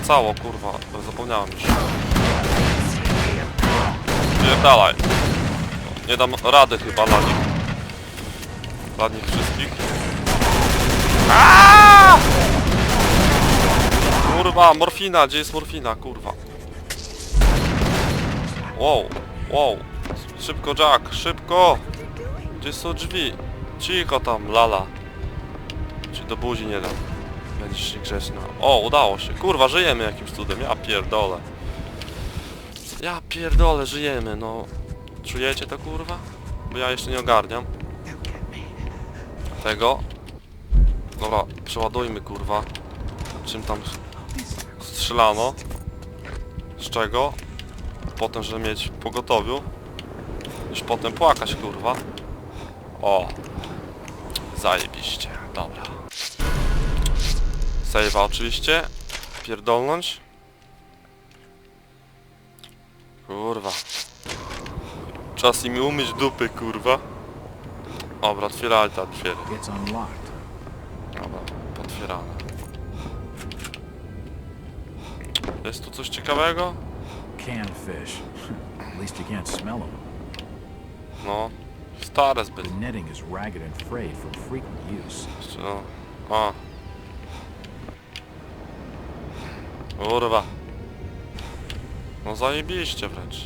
wracało, kurwa. Zapomniałem już. Pierdalaj. Nie dam rady chyba dla nich. Dla nich wszystkich. Aaaa! Kurwa, morfina, gdzie jest morfina, kurwa? Wow, wow. Szybko, Jack, szybko! Gdzie są drzwi? Cicho tam, lala. Ci do buzi nie dam. Będziesz niegrzeczna. O, udało się. Kurwa, żyjemy jakimś cudem. Ja pierdolę. Ja pierdolę, żyjemy, no. Czujecie to, kurwa? Bo ja jeszcze nie ogarniam. Tego. Dobra, przeładujmy, kurwa. Czym tam strzelano. Z czego? Potem, żeby mieć w pogotowiu. Już potem płakać, kurwa. O. Zajebiście. Dobra. Save'a oczywiście. Pierdolnąć. Kurwa. Czas im umyć dupy, kurwa. Dobra, drzwi. It's unlocked. Dobra, potwierane. Jest tu coś ciekawego? Canned fish. At least you can't smell them. No. Stare zbyt. The netting is ragged and frayed from frequent use. Jeszcze no. A. Kurwa. No zajebiście wręcz.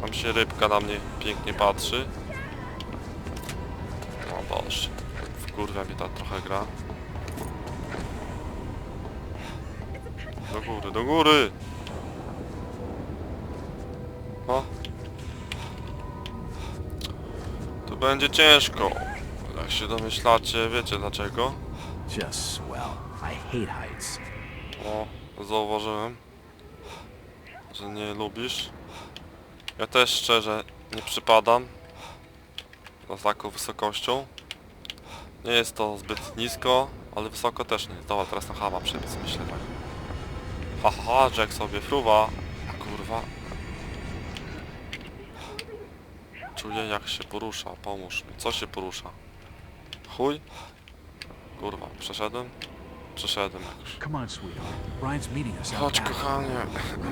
Tam się rybka na mnie pięknie patrzy. O Boże. Wkurwia mnie ta trochę gra. Do góry, do góry! O. Tu będzie ciężko. Jak się domyślacie, wiecie dlaczego? Just swell. I hate heights. O, zauważyłem, że nie lubisz. Ja też szczerze nie przypadam za taką wysokością. Nie jest to zbyt nisko, ale wysoko też nie. Dobra, teraz na chama przebiec, myślę tak. Ha, ha, ha, Jack sobie fruwa. Kurwa. Czuję jak się porusza, pomóż mi. Co się porusza? Chuj? Kurwa, przeszedłem? Przeszedłem jakoś. Come on, sweetheart. Brian's meeting us out Chodź kochanie,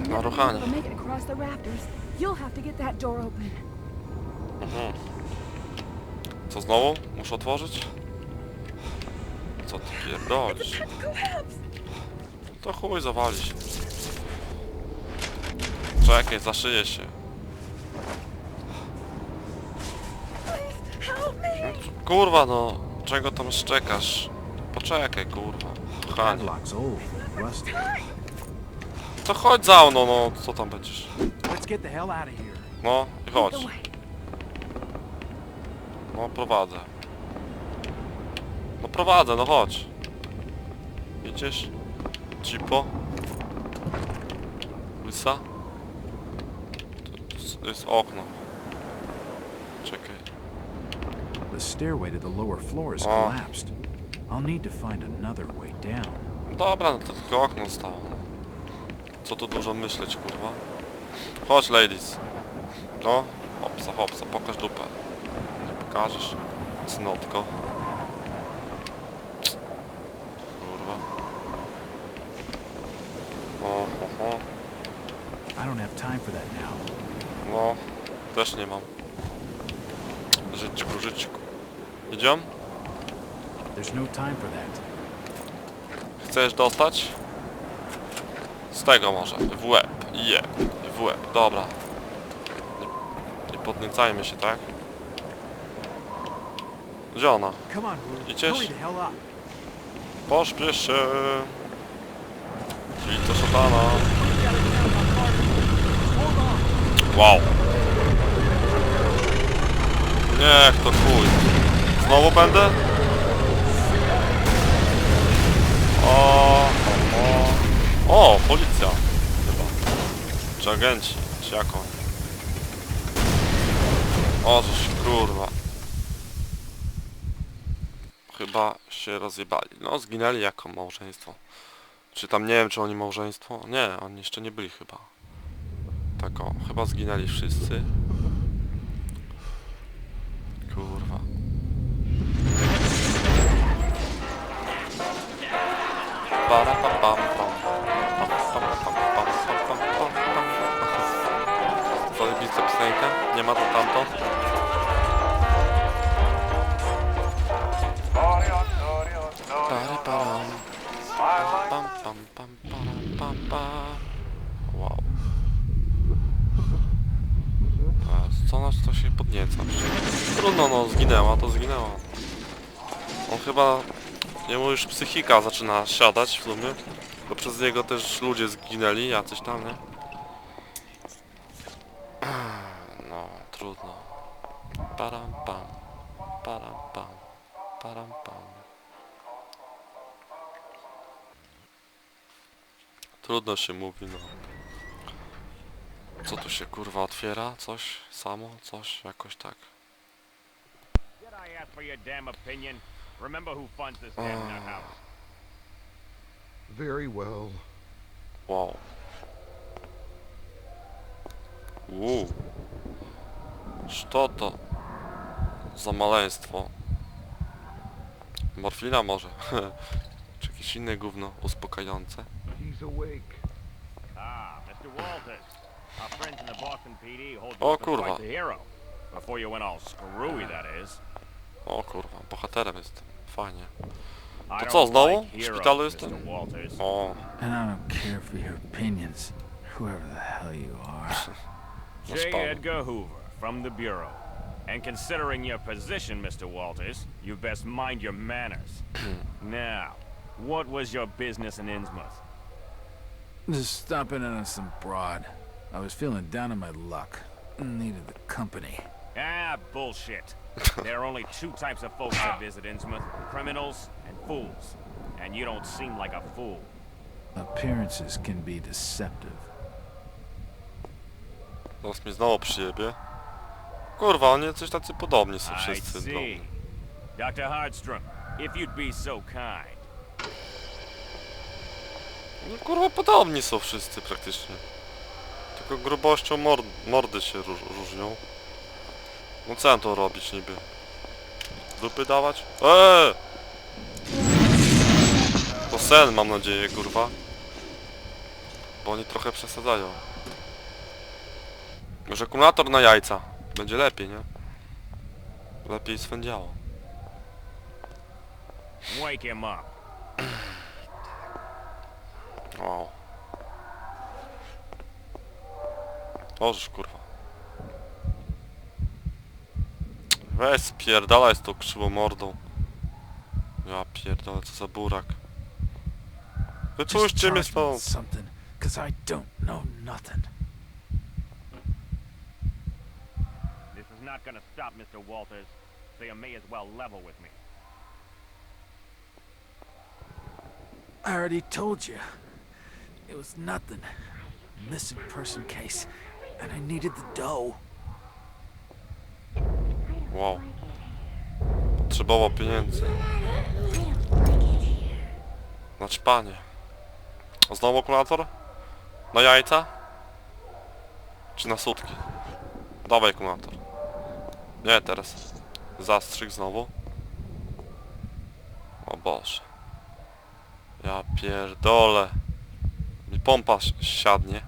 na ruchanie. will make it across the rafters. You'll have to get that door open. Mhm. Co znowu? Muszę otworzyć? Co ty pierdolisz? To chuj zawali się. Czekaj, zaszyję się. Kurwa no, czego tam szczekasz? Poczekaj kurwa, rusty. To chodź za mną, no, co tam będziesz? No i chodź. No prowadzę. No prowadzę, no chodź. Idziesz? Cipo? Łysa? To- To jest okno. Czekaj. The stairway to the lower floor is collapsed. I'll need to find another way down. Dobra, no to tylko okno stało. Co tu dużo myśleć, kurwa. Chodź, ladies. No, hopsa, hopsa, pokaż dupę. Nie pokażesz, cnotko. Kurwa. O, ho, ho. I don't have time for that now. No, też nie mam. Żyćku, żyćku. Idziemy? There's no time for that. Chcesz dostać? Z tego może. W łeb. Je. W łeb. Dobra. Nie, nie podniecajmy się, tak? Gdzie ona? Idziesz? Pośpiesz się. Czyli to szatana. Wow. Niech to chuj. Znowu będę? O, o, o, policja. Chyba. Czy agenci, czy jak oni? O, żeś kurwa. Chyba się rozjebali. No, zginęli jako małżeństwo. Czy tam nie wiem, czy oni małżeństwo? Nie, oni jeszcze nie byli chyba. Tak o, chyba zginęli wszyscy. Kurwa. para pam pam pam. Pam pam pam pam pam pam pam pam. Dalej Wow. Co nas to się podnieca? Trudno no, zginęła to zginęła. On chyba Jemu już psychika zaczyna siadać w sumie. Bo przez niego też ludzie zginęli, jacyś tam, nie? No, trudno. Param pam. Param pam. Param pam. Trudno się mówi, no. Co tu się kurwa otwiera? Coś? Samo? Coś? Jakoś tak. Did I ask for your damn opinion? Remember who funds this damn nut house. Very well. Wow. Uuu. Co to za maleństwo? Morfina może? Czy jakieś inne gówno uspokajające? Ah, O, kurwa. O kurwa, bohaterem jestem. Fajnie. I To co, don't znowu? W szpitalu jestem? O, And I don't care for your opinions, whoever the hell you are. J. zaspałem. Edgar Hoover, from the Bureau. And considering your position, Mr. Walters, you best mind your manners. Hmm. now, what was your business in Innsmouth? Just stopping in on some broad. I was feeling down on my luck. Needed the company. Ah, bullshit. there are only two types of folks that visit Innsmouth, criminals and fools. And you don't seem like a fool. Appearances can be deceptive. zaraz mnie znowu przyjebie. Kurwa, oni coś tacy podobni są I wszyscy. see. drobni. Dr. Hardstrom, if you'd be so kind. No kurwa, podobni są wszyscy praktycznie. Tylko grubością mord mordy się róż różnią. No co mam to robić niby? Dupy dawać? Eee! To sen mam nadzieję, kurwa. Bo oni trochę przesadzają. Może akumulator na jajca. Będzie lepiej, nie? Lepiej swędziało. Wake him up. Wow. Oż kurwa. Weź spierdalaj z tą krzywą mordą. Ja pierdolę, co za burak. Just Wypuśćcie mnie charge me with stąd. something, cause I don't know nothing. This is not gonna stop, Mr. Walters, so you may as well level with me. I already told you. It was nothing. Missing person case. And I needed the dough. Wow. Potrzebował pieniędzy. Znaczy panie. A znowu akumulator? Na jajca? Czy na sutki? Dawaj akumulator. Nie, teraz. Zastrzyk znowu. O Boże. Ja pierdolę. Mi pompa si- siadnie.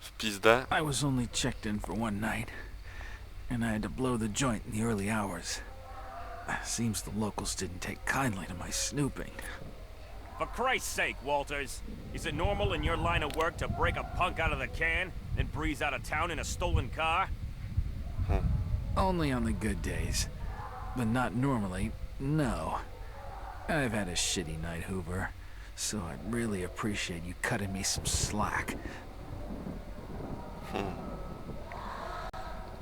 W pizdę. I was only checked in for one night. And I had to blow the joint in the early hours. Seems the locals didn't take kindly to my snooping. For Christ's sake, Walters, is it normal in your line of work to break a punk out of the can, then breeze out of town in a stolen car? Huh. Only on the good days. But not normally, no. I've had a shitty night, Hoover. So I'd really appreciate you cutting me some slack. Hmm.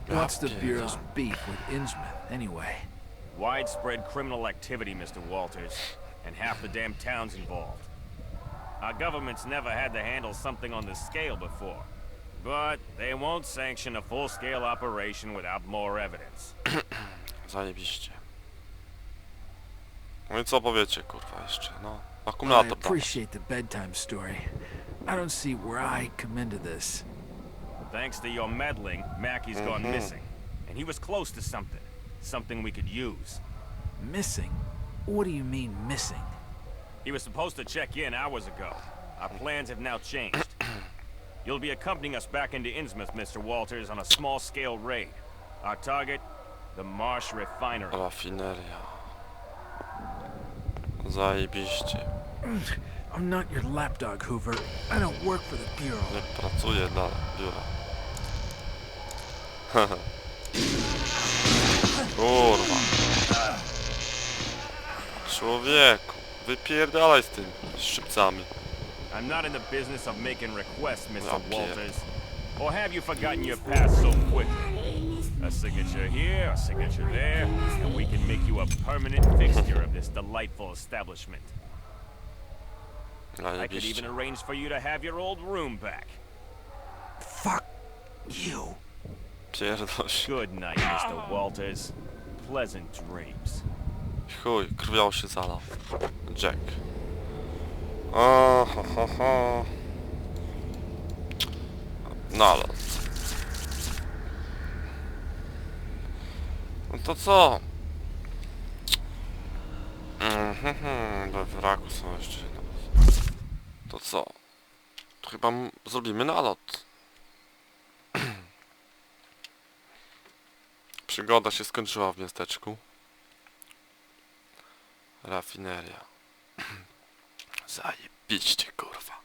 What's the Bureau's beef with Innsmouth, anyway? Widespread criminal activity, Mr. Walters, and half the damn town's involved. Our government's never had to handle something on this scale before. But they won't sanction a full-scale operation without more evidence. Zajebiście. No i co powiecie, kurwa, jeszcze, no. I Akumulator tam. appreciate the bedtime story. I don't see where I come into this. Thanks to your meddling, Mackey's gone mm-hmm. missing. And he was close to something. Something we could use. Missing? What do you mean, missing? He was supposed to check in hours ago. Our plans have now changed. You'll be accompanying us back into Innsmouth, Mr. Walters, on a small-scale raid. Our target, the Marsh Refinery. Oh, Rafineria. Zajebiście. I'm not your lapdog, Hoover. I don't work for the Bureau. Nie pracuję dla biura. Kurwa. Człowieku, wypierdalaj z tym szczypcami. I'm not in the business of making requests, Mr. Dear. Walters. Or have you forgotten your past so quickly? A signature here, a signature there, and we can make you a permanent fixture of this delightful establishment. I could Zajebiście. even arrange for you to have your old room back. Fuck you. Pierdol się. Good night, Mr. Walters. Pleasant dreams. Chuj, krwią się zalał. Jack. O, ho, ho, ho. Nalot. No to co? Mhm, we wraku są jeszcze. To co? To chyba zrobimy nalot. Przygoda się skończyła w miasteczku. Rafineria. Zajebiście, kurwa.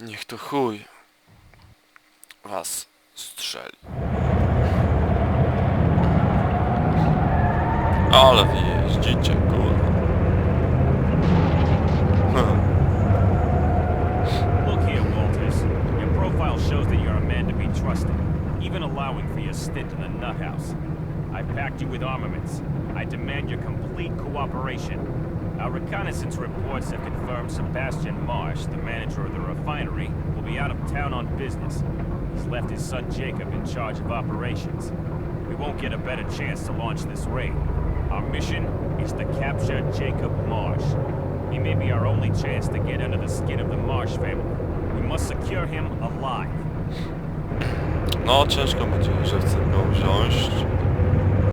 Niech to chuj was strzeli. Ale wy jeździcie, stint in the nut house. I've packed you with armaments. I demand your complete cooperation. Our reconnaissance reports have confirmed Sebastian Marsh, the manager of the refinery, will be out of town on business. He's left his son Jacob in charge of operations. We won't get a better chance to launch this raid. Our mission is to capture Jacob Marsh. He may be our only chance to get under the skin of the Marsh family. We must secure him alive. No, ciężko będzie, chcę go wziąć.